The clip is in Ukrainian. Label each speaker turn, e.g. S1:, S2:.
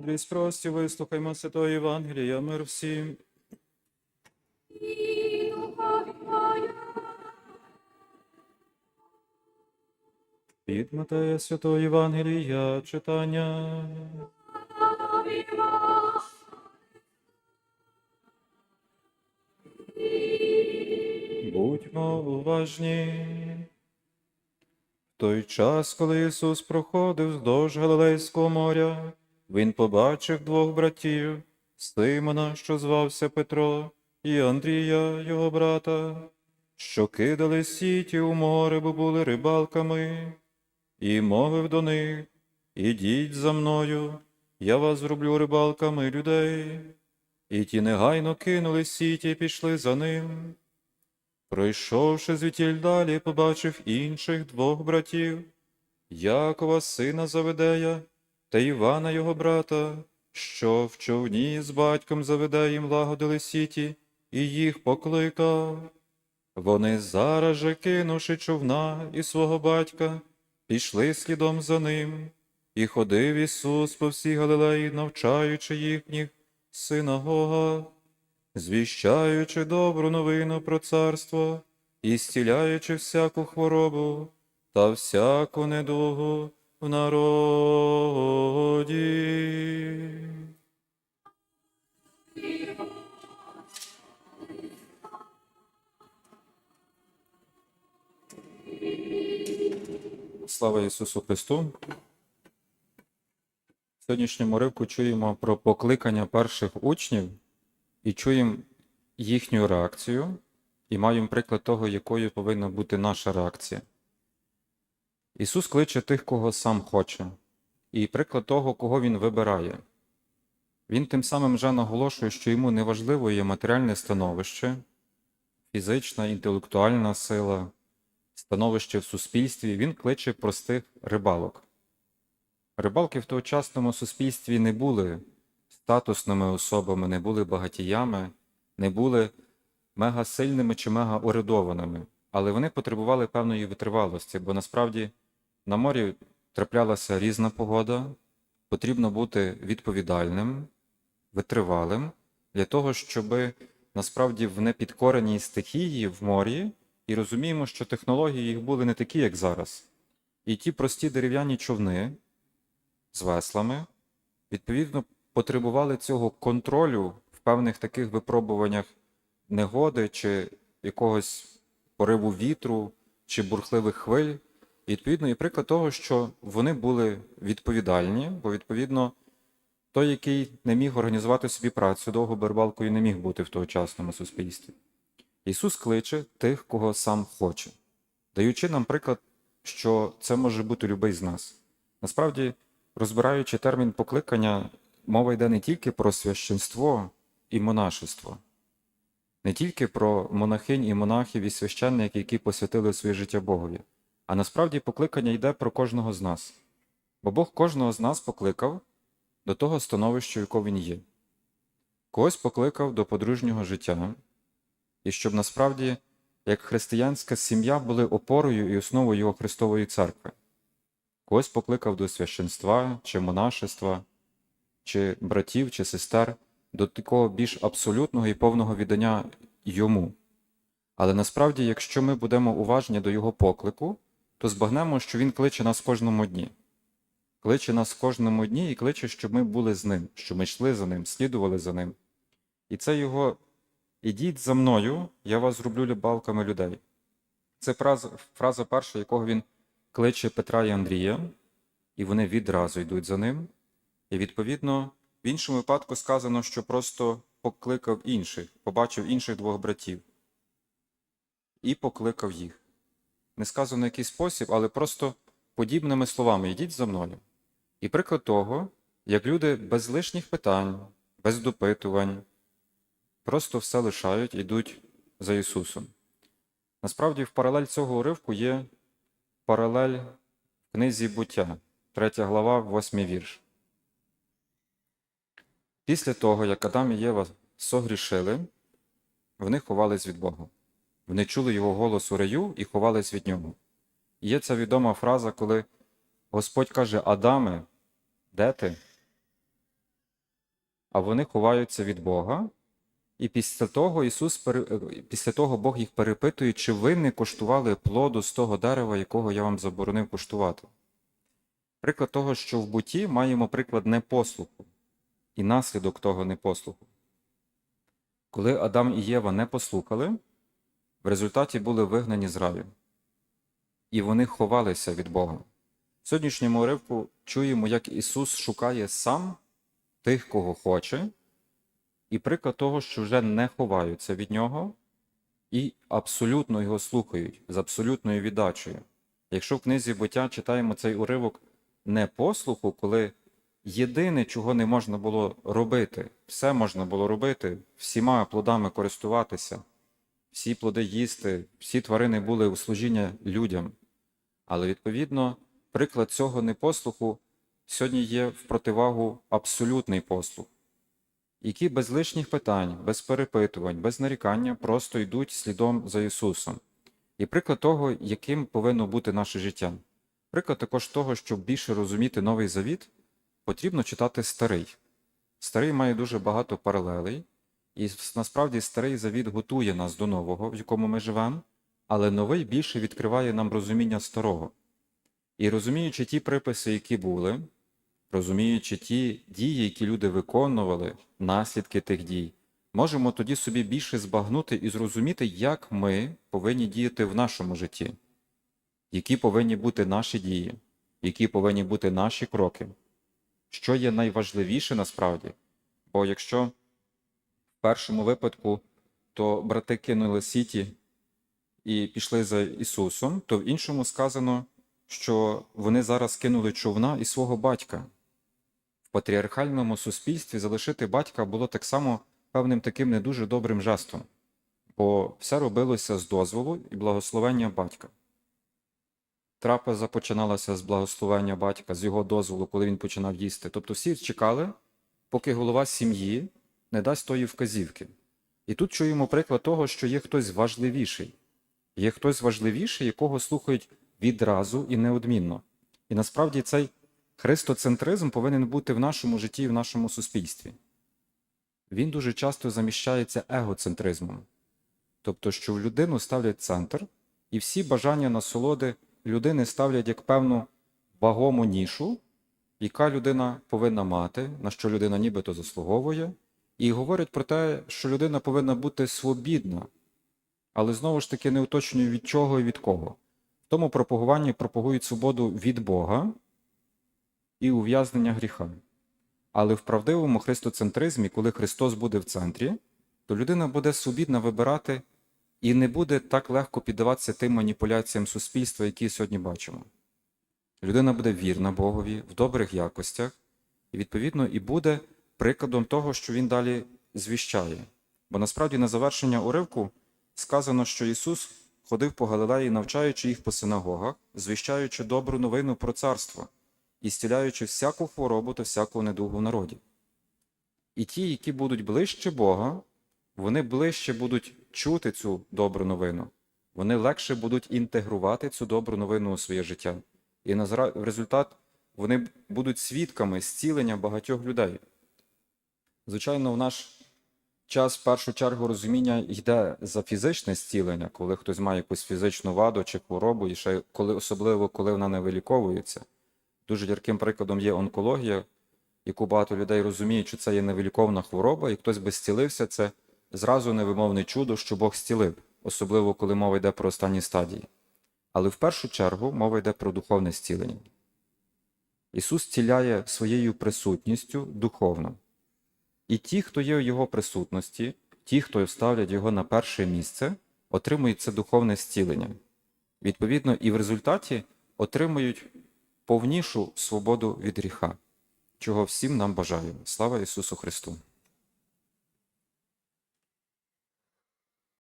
S1: Мудрість прості, вислухаймо Святого Євангелія, мир всім. Від Матея Святого Євангелія читання. Будьмо уважні. В той час, коли Ісус проходив вздовж Галилейського моря, Він побачив двох братів, Симона, що звався Петро, і Андрія, його брата, що кидали сіті у море, бо були рибалками, і мовив до них, Ідіть за мною, я вас зроблю рибалками людей. І ті негайно кинули сіті і пішли за ним. Пройшовши звітіль далі, побачив інших двох братів, Якова, сина Заведея, та Івана його брата, що в човні з батьком Заведеєм лагодили сіті, і їх покликав. Вони зараз же, кинувши човна і свого батька, пішли слідом за ним, і ходив Ісус по всій Галилеї, навчаючи їхніх синагогах звіщаючи добру новину про царство і зціляючи всяку хворобу та всяку недугу в народі. Слава Ісусу Христу! В сьогоднішньому ривку чуємо про покликання перших учнів і чуємо їхню реакцію, і маємо приклад того, якою повинна бути наша реакція. Ісус кличе тих, кого сам хоче, і приклад того, кого Він вибирає. Він тим самим вже наголошує, що йому неважливо є матеріальне становище, фізична, інтелектуальна сила, становище в суспільстві. Він кличе простих рибалок. Рибалки в тогочасному суспільстві не були статусними особами, не були багатіями, не були мегасильними чи мегаурядованими, але вони потребували певної витривалості, бо насправді на морі траплялася різна погода, потрібно бути відповідальним, витривалим для того, щоб насправді в непідкореній стихії в морі, і розуміємо, що технології їх були не такі, як зараз. І ті прості дерев'яні човни з веслами, відповідно, потребували цього контролю в певних таких випробуваннях негоди чи якогось пориву вітру чи бурхливих хвиль. І відповідно і приклад того, що вони були відповідальні, бо відповідно той, який не міг організувати собі працю, довго бербалкою не міг бути в тогочасному суспільстві. Ісус кличе тих, кого сам хоче, даючи нам приклад, що це може бути любий з нас. Насправді, розбираючи термін покликання, мова йде не тільки про священство і монашество, не тільки про монахинь і монахів і священників, які посвятили своє життя Богові, а насправді покликання йде про кожного з нас. Бо Бог кожного з нас покликав до того становища, в якого він є. Когось покликав до подружнього життя, і щоб насправді, як християнська сім'я, були опорою і основою його Христової церкви. Когось покликав до священства чи монашества, чи братів, чи сестер, до такого більш абсолютного і повного віддання йому. Але насправді, якщо ми будемо уважні до його поклику, то збагнемо, що він кличе нас кожному дні. Кличе нас кожному дні і кличе, щоб ми були з ним, щоб ми йшли за ним, слідували за ним. І це його ідіть за мною, я вас зроблю рибалками людей. Це фраза, фраза перша, якого він кличе Петра і Андрія, і вони відразу йдуть за ним. І відповідно, в іншому випадку сказано, що просто покликав інших, побачив інших двох братів і покликав їх. Не сказано в який спосіб, але просто подібними словами йдіть за мною. І приклад того, як люди без лишніх питань, без допитувань, просто все лишають і йдуть за Ісусом. Насправді, в паралель цього уривку є паралель в книзі буття, 3 глава, 8 вірш. Після того, як Адам і Єва согрішили, вони ховались від Бога. Вони чули його голос у раю і ховались від нього. І є ця відома фраза, коли Господь каже: Адаме, де ти? а вони ховаються від Бога. І після того Ісус е, після того Бог їх перепитує, чи ви не коштували плоду з того дерева, якого я вам заборонив коштувати. Приклад того, що в буті маємо приклад непослуху і наслідок того непослуху. Коли Адам і Єва не послухали, в результаті були вигнані з раю, і вони ховалися від Бога. В сьогоднішньому уривку чуємо, як Ісус шукає сам тих, кого хоче, і приклад того, що вже не ховаються від Нього і абсолютно його слухають з абсолютною віддачею. Якщо в книзі буття читаємо цей уривок непослуху, коли єдине, чого не можна було робити, все можна було робити, всіма плодами користуватися, всі плоди їсти, всі тварини були у служіння людям. Але відповідно, приклад цього непослуху сьогодні є в противагу абсолютний послух, які без лишніх питань, без перепитувань, без нарікання просто йдуть слідом за Ісусом. І приклад того, яким повинно бути наше життя. Приклад також того, щоб більше розуміти новий завіт, потрібно читати старий. Старий має дуже багато паралелей, і насправді старий завіт готує нас до нового, в якому ми живемо, але новий більше відкриває нам розуміння старого. І розуміючи ті приписи, які були, розуміючи ті дії, які люди виконували, наслідки тих дій, можемо тоді собі більше збагнути і зрозуміти, як ми повинні діяти в нашому житті, які повинні бути наші дії, які повинні бути наші кроки, що є найважливіше насправді. Бо якщо першому випадку то брати кинули сіті і пішли за Ісусом, то в іншому сказано, що вони зараз кинули човна і свого батька. В патріархальному суспільстві залишити батька було так само певним таким не дуже добрим жестом, бо все робилося з дозволу і благословення батька. Трапеза починалася з благословення батька, з його дозволу, коли він починав їсти. Тобто всі чекали, поки голова сім'ї не дасть тої вказівки. І тут чуємо приклад того, що є хтось важливіший. Є хтось важливіший, якого слухають відразу і неодмінно. І насправді цей христоцентризм повинен бути в нашому житті і в нашому суспільстві. Він дуже часто заміщається егоцентризмом, тобто, що в людину ставлять центр, і всі бажання насолоди людини ставлять як певну вагому нішу, яка людина повинна мати, на що людина нібито заслуговує, і говорять про те, що людина повинна бути свобідна, але знову ж таки не уточнює від чого і від кого. В тому пропагуванні пропагують свободу від Бога і ув'язнення гріха. Але в правдивому христоцентризмі, коли Христос буде в центрі, то людина буде свобідна вибирати і не буде так легко піддаватися тим маніпуляціям суспільства, які сьогодні бачимо. Людина буде вірна Богові в добрих якостях, і, відповідно, і буде прикладом того, що він далі звіщає. Бо насправді на завершення уривку сказано, що Ісус ходив по Галилеї, навчаючи їх по синагогах, звіщаючи добру новину про царство і стіляючи всяку хворобу та всяку недугу в народі. І ті, які будуть ближче Бога, вони ближче будуть чути цю добру новину, вони легше будуть інтегрувати цю добру новину у своє життя. І в результат вони будуть свідками зцілення багатьох людей. Звичайно, в наш час в першу чергу розуміння йде за фізичне зцілення, коли хтось має якусь фізичну ваду чи хворобу, і ще коли, особливо коли вона не виліковується. Дуже ярким прикладом є онкологія, яку багато людей розуміють, що це є невиліковна хвороба, і хтось би зцілився, це зразу невимовне чудо, що Бог зцілив, особливо коли мова йде про останні стадії. Але в першу чергу мова йде про духовне зцілення. Ісус зціляє своєю присутністю духовно. І ті, хто є у Його присутності, ті, хто ставлять Його на перше місце, отримують це духовне зцілення. Відповідно, і в результаті отримують повнішу свободу від гріха, чого всім нам бажаю. Слава Ісусу Христу!